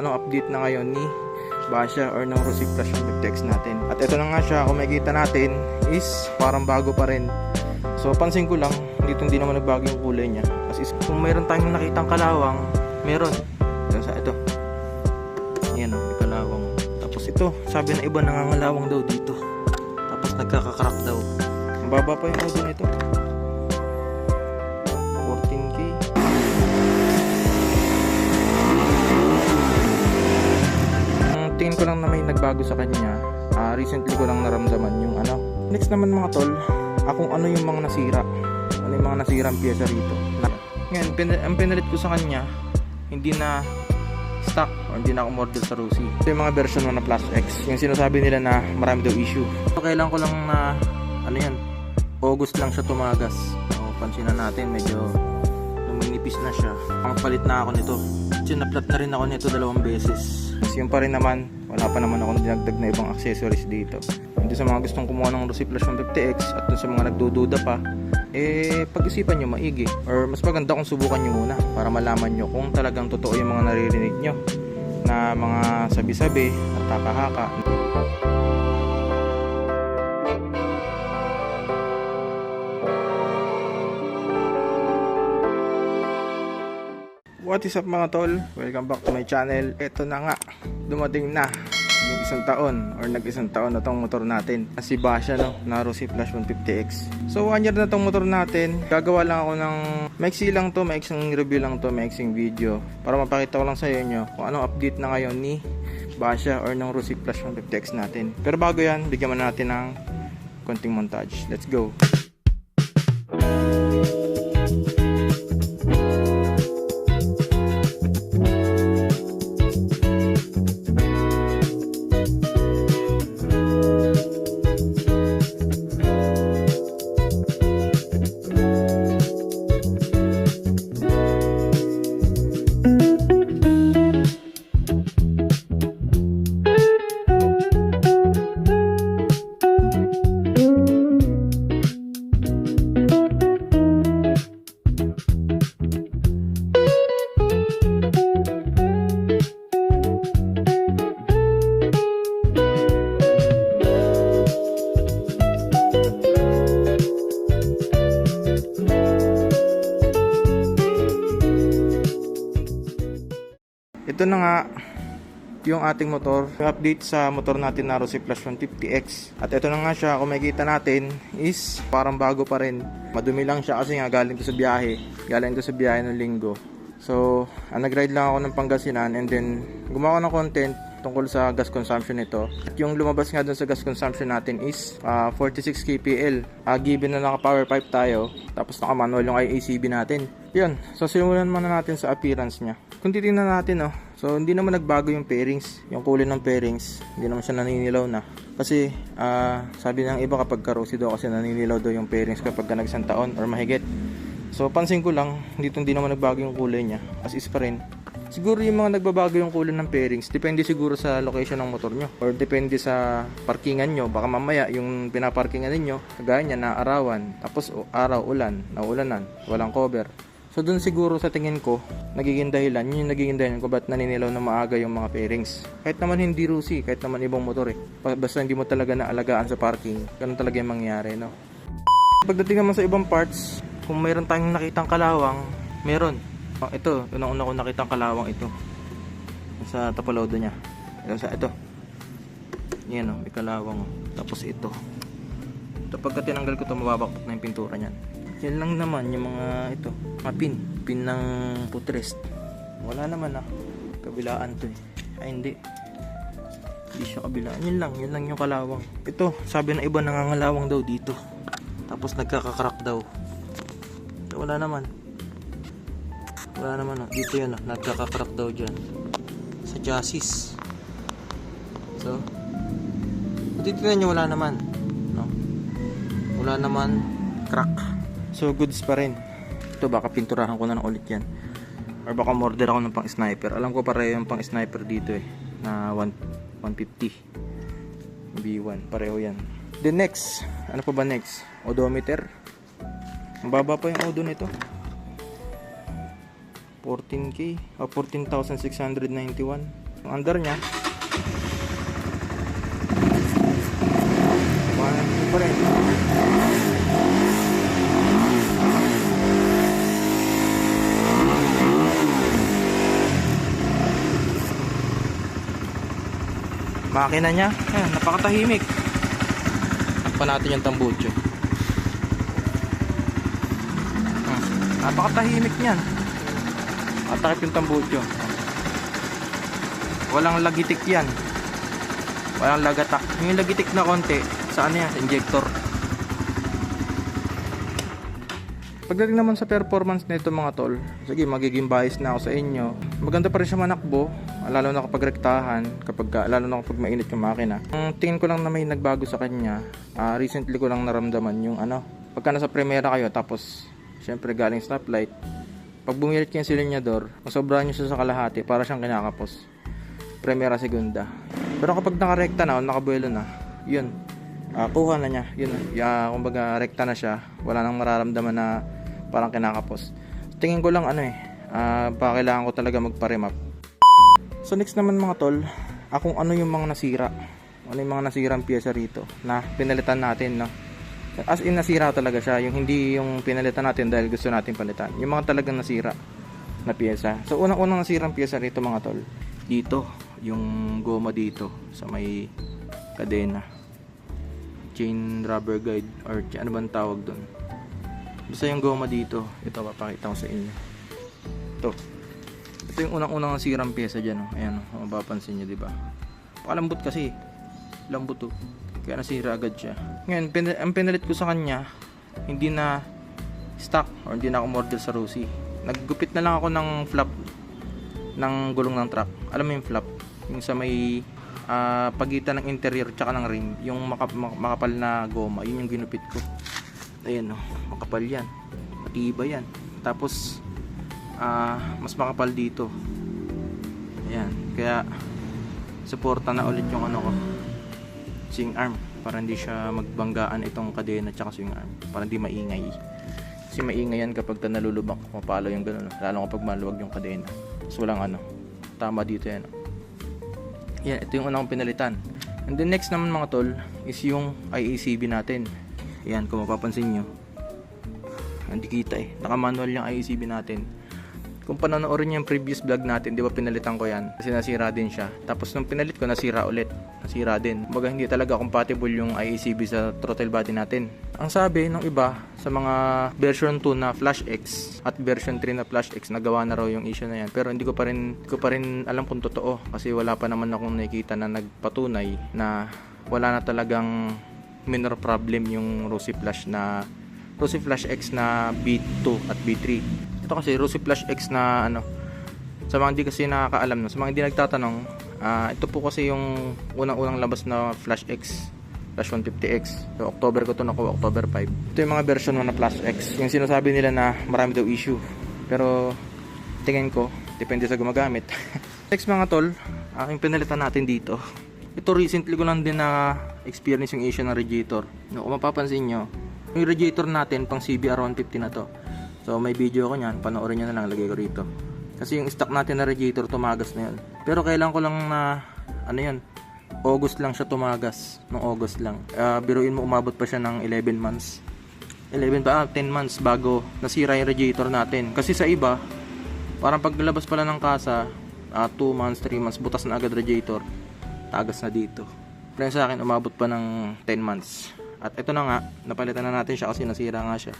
Anong update na ngayon ni Basha or ng Flash yung text natin. At ito na nga siya, kung makikita natin is parang bago pa rin. So pansin ko lang, dito hindi naman nagbago yung kulay niya. As is, kung mayroon tayong nakitang kalawang, meron. Yan sa ito. Yan o, may kalawang. Tapos ito, sabi na iba nangangalawang daw dito. Tapos nagkakakrak daw. Ang baba pa yung audio nito. Tingin ko lang na may nagbago sa kanya, ah, recently ko lang naramdaman yung ano. Next naman mga tol, akong ano yung mga nasira. Ano yung mga nasirang pyesa rito. Na, ngayon, pin- ang pinalit ko sa kanya, hindi na stock or hindi na ako sa Rusi. Ito yung mga version 1 na Plus X. Yung sinasabi nila na marami daw issue. So, kailan ko lang na, ano yan, August lang siya tumagas. So, pansinan natin, medyo luminipis na siya. Ang palit na ako nito. Sinaplat na rin ako nito dalawang beses. Tapos yun pa rin naman, wala pa naman akong dinagdag na ibang accessories dito. Hindi sa mga gustong kumuha ng Rosy Plus 150X at dun sa mga nagdududa pa, eh pag-isipan nyo maigi. Or mas maganda kung subukan nyo muna para malaman nyo kung talagang totoo yung mga naririnig nyo na mga sabi-sabi at haka-haka. What is up mga tol? Welcome back to my channel. Ito na nga, dumating na yung isang taon or nag-isang taon na tong motor natin. Si Basha no, na Rosy Flash 150X. So one year na tong motor natin. Gagawa lang ako ng maiksi lang to, maiksing review lang to, maiksing video para mapakita ko lang sa inyo kung anong update na ngayon ni Basha or ng Rosy Flash 150X natin. Pero bago yan, bigyan mo natin ng konting montage. Let's go! Ito na nga yung ating motor. Yung update sa motor natin na Rosy Plus 150X. At ito na nga siya, kung makikita natin is parang bago pa rin. Madumi lang siya kasi nga galing to sa biyahe. Galing to sa biyahe ng linggo. So, ah, nag-ride lang ako ng Pangasinan and then gumawa ng content tungkol sa gas consumption nito. At yung lumabas nga dun sa gas consumption natin is ah, 46 kpl. Ah, given na naka power pipe tayo, tapos naka manual yung IACB natin. Yun, so simulan muna natin sa appearance niya. Kung titingnan natin, no, so hindi naman nagbago yung pairings, yung kulay ng pairings, hindi naman siya naninilaw na. Kasi ah, sabi ng iba kapag karosi daw kasi naninilaw daw yung pairings kapag ka nag-isang taon or mahigit. So pansin ko lang, dito hindi naman nagbago yung kulay niya, as is pa rin. Siguro yung mga nagbabago yung kulay ng pairings, depende siguro sa location ng motor nyo. Or depende sa parkingan nyo. Baka mamaya yung pinaparkingan ninyo, kagaya niya na arawan, tapos araw, ulan, naulanan, walang cover. So dun siguro sa tingin ko, nagiging dahilan, yun yung nagiging dahilan ko ba't naninilaw na maaga yung mga pairings. Kahit naman hindi rusi, kahit naman ibang motor eh. Ba- Basta hindi mo talaga naalagaan sa parking, ganun talaga yung mangyari, no? Pagdating naman sa ibang parts, kung mayroon tayong nakitang kalawang, meron. Oh, ito, unang-una ko nakitang kalawang ito. Sa tapalodo niya. Ito sa ito. Yan oh, may kalawang. Tapos ito. Ito pagka tinanggal ko to mababakbak na yung pintura niyan. Yan lang naman yung mga ito, mga pin, pin ng footrest. Wala naman ah. Kabilaan to eh. Ay hindi. Hindi siya kabilaan. Yun lang, yun lang yung kalawang. Ito, sabi ng iba nangangalawang daw dito. Tapos nagkakakrak daw. Wala naman. Wala naman. Oh. Dito yan. Oh. Nagkakakrak daw dyan. Sa chassis. So, titignan nyo, wala naman. No? Wala naman crack. So, goods pa rin. Ito, baka pinturahan ko na ng ulit yan. Or baka order ako ng pang sniper. Alam ko pareho yung pang sniper dito eh. Na 1, 150. B1. Pareho yan. The next. Ano pa ba next? Odometer. Ang baba pa yung odo nito. 14k. O 14,691. Yung under niya. Kumanan pa rin. Makina niya, ayan, napakatahimik. Takpan natin yung tambucho. Hmm, napakatahimik niyan. Matakip yung tambucho. Walang lagitik yan. Walang lagatak. Yung lagitik na konti, sa ano yan? Sa injector. Pagdating naman sa performance nito mga tol, sige magiging bias na ako sa inyo. Maganda pa rin siya manakbo, lalo na kapag rektahan, kapag, lalo na kapag mainit yung makina. Ang tingin ko lang na may nagbago sa kanya, ah, recently ko lang naramdaman yung ano, pagka nasa primera kayo tapos syempre galing stoplight, pag bumilit kayo yung silinyador, masobrahan nyo siya sa kalahati para siyang kinakapos. Primera, segunda. Pero kapag nakarekta na o nakabuelo na, yun, ah, kuha na niya. Yun, ya, kumbaga rekta na siya. Wala nang mararamdaman na parang kinakapos. Tingin ko lang ano eh, ah, baka kailangan ko talaga magpa-remap. So next naman mga tol, akong ano yung mga nasira. Ano yung mga nasirang pyesa rito na pinalitan natin, no? As in nasira talaga siya, yung hindi yung pinalitan natin dahil gusto natin palitan. Yung mga talagang nasira na pyesa. So unang-unang nasirang pyesa rito mga tol. Dito, yung goma dito sa may kadena. Chain rubber guide or ano bang tawag doon? Basta yung goma dito, ito papakita ko sa inyo. Ito. Ito yung unang-unang nasirang pyesa dyan. Oh. Ayan, oh, mapapansin nyo, di ba? Pakalambot kasi. Lambot to. Kaya nasira agad siya. Ngayon, pin- ang pinalit ko sa kanya, hindi na stock or hindi na ako model sa Rosie. Naggupit na lang ako ng flap ng gulong ng truck. Alam mo yung flap? Yung sa may ah, pagitan ng interior tsaka ng rim. Yung maka- mak- makapal na goma. Yun yung ginupit ko. Ayan oh, makapal yan. Matibay yan. Tapos, ah, mas makapal dito. Ayan. Kaya, suporta na ulit yung ano ko. Swing arm. Para hindi siya magbanggaan itong kadena tsaka swing arm. Para hindi maingay. Kasi maingay yan kapag ka nalulubak. Mapalo yung gano'n. Lalo kapag maluwag yung kadena. So, walang ano. Tama dito yan. Yan, ito yung unang pinalitan. And then next naman mga tol is yung IACB natin. Yan, kung mapapansin nyo. Hindi kita eh. Naka-manual yung IACB natin. Kung panonoorin nyo yung previous vlog natin, di ba pinalitan ko yan? Kasi nasira din siya. Tapos nung pinalit ko, nasira ulit. Nasira din. Baga hindi talaga compatible yung IACB sa throttle body natin. Ang sabi ng iba sa mga version 2 na Flash X at version 3 na Flash X, nagawa na raw yung issue na yan. Pero hindi ko pa rin, hindi ko pa rin alam kung totoo. Kasi wala pa naman akong nakikita na nagpatunay na wala na talagang minor problem yung Rosy Flash na Rosy Flash X na B2 at B3. Ito kasi Rosy Flash X na ano sa mga hindi kasi nakakaalam no, sa mga hindi nagtatanong, ah, ito po kasi yung unang-unang labas na Flash X Flash 150X. So, October ko to nakuha, October 5. Ito yung mga version 1 na Flash X. Yung sinasabi nila na marami daw issue. Pero, tingin ko, depende sa gumagamit. Next mga tol, ang pinalitan natin dito. Ito recently ko lang din na experience yung issue ng radiator. No, kung mapapansin nyo, yung radiator natin pang CBR 150 na to. So may video ko niyan, panoorin nyo na lang, lagay ko rito. Kasi yung stock natin na radiator tumagas na yun. Pero kailan ko lang na, ano yun, August lang siya tumagas. Nung August lang. Ah, biruin mo, umabot pa siya ng 11 months. 11 ba? Ah, 10 months bago nasira yung radiator natin. Kasi sa iba, parang paglabas pala ng kasa, 2 months, 3 months, butas na agad radiator. Tagas na dito. Pero sa akin, umabot pa ng 10 months. At ito na nga, napalitan na natin siya kasi nasira nga siya.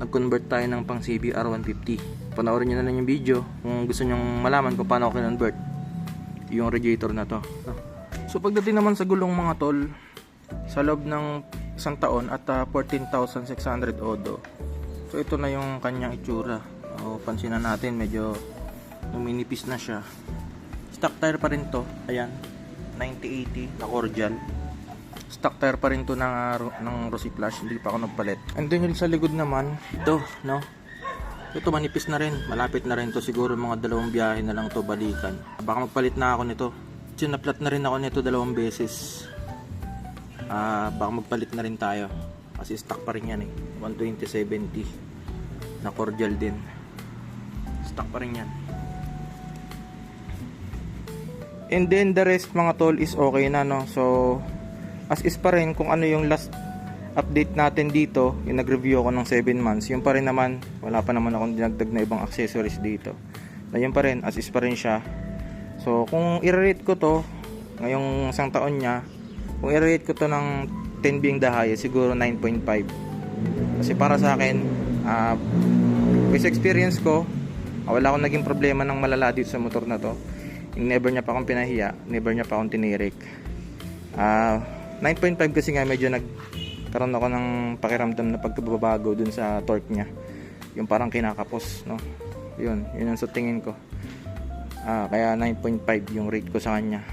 Nag-convert tayo ng pang CBR 150. Panoorin nyo na lang yung video kung gusto nyong malaman kung paano ako kinonvert yung radiator na to. So pagdating naman sa gulong mga tol, sa loob ng isang taon at ah, 14,600 odo. So ito na yung kanyang itsura. O pansin na natin medyo numinipis na siya. Stock tire pa rin to. Ayan. 9080 na cordial. Stock tire pa rin to ng, ro- ng Rosy Flash. Hindi pa ako nagpalit. And then yung sa likod naman, ito, no? Ito manipis na rin. Malapit na rin to. Siguro mga dalawang biyahe na lang to balikan. Baka magpalit na ako nito. Sinaplat na rin ako nito dalawang beses. Ah, baka magpalit na rin tayo. Kasi stock pa rin yan eh. 120-70 na cordial din. Stock pa rin yan. And then the rest mga tol is okay na no. So as is pa rin kung ano yung last update natin dito, yung nag-review ako ng 7 months, yun pa rin naman, wala pa naman akong dinagdag na ibang accessories dito. Na yun pa rin, as is pa rin siya. So kung i-rate ko to, ngayong isang taon niya, kung i-rate ko to ng 10 being the highest, siguro 9.5. Kasi para sa akin, ah with experience ko, ah, wala akong naging problema ng malala dito sa motor na to. Never niya pa akong pinahiya, never niya pa akong tinirik. Ah, 9.5 kasi nga medyo nagkaroon ako ng pakiramdam na pagkababago dun sa torque niya. Yung parang kinakapos, no? Yun, yun ang sa tingin ko. Ah, kaya 9.5 yung rate ko sa kanya.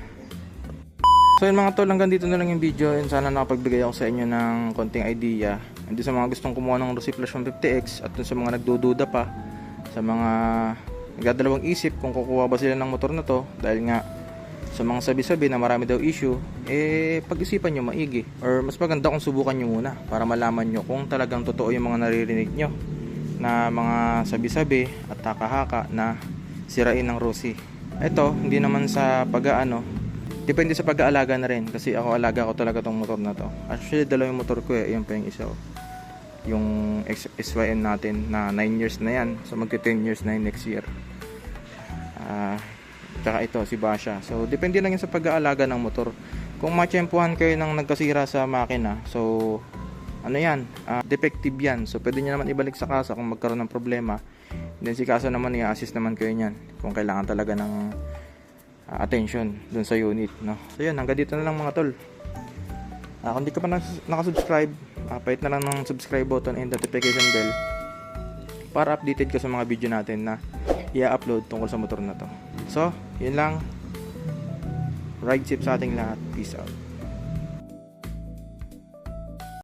So yun mga tol, hanggang dito na lang yung video and sana nakapagbigay ako sa inyo ng konting idea. And sa mga gustong kumuha ng Rossi Flash 150X at sa mga nagdududa pa, sa mga nagdadalawang isip kung kukuha ba sila ng motor na to dahil nga sa mga sabi-sabi na marami daw issue, eh pag-isipan nyo maigi. Or mas maganda kung subukan nyo muna para malaman nyo kung talagang totoo yung mga naririnig nyo na mga sabi-sabi at haka-haka na sirain ng Rossi. Ito, hindi naman sa pag-aano, Depende sa pag-aalaga na rin kasi ako alaga ko talaga tong motor na to. Actually, dalawa yung motor ko eh. Yan pa yung isa. oh. Yung SYM natin na 9 years na yan. So magti 10 years na next year. Ah, tsaka ito si Basha. So depende lang yan sa pag-aalaga ng motor. Kung matsyempuhan kayo ng nagkasira sa makina, so ano yan, ah, defective yan. So pwede nyo naman ibalik sa kasa kung magkaroon ng problema. Then si kasa naman i-assist naman kayo niyan kung kailangan talaga ng uh, attention dun sa unit no so yun hanggang dito na lang mga tol Ah, kung di ka pa nas- nakasubscribe uh, pahit na lang ng subscribe button and notification bell para updated ka sa mga video natin na i-upload tungkol sa motor na to. So yun lang. Ride safe sa ating lahat. Peace out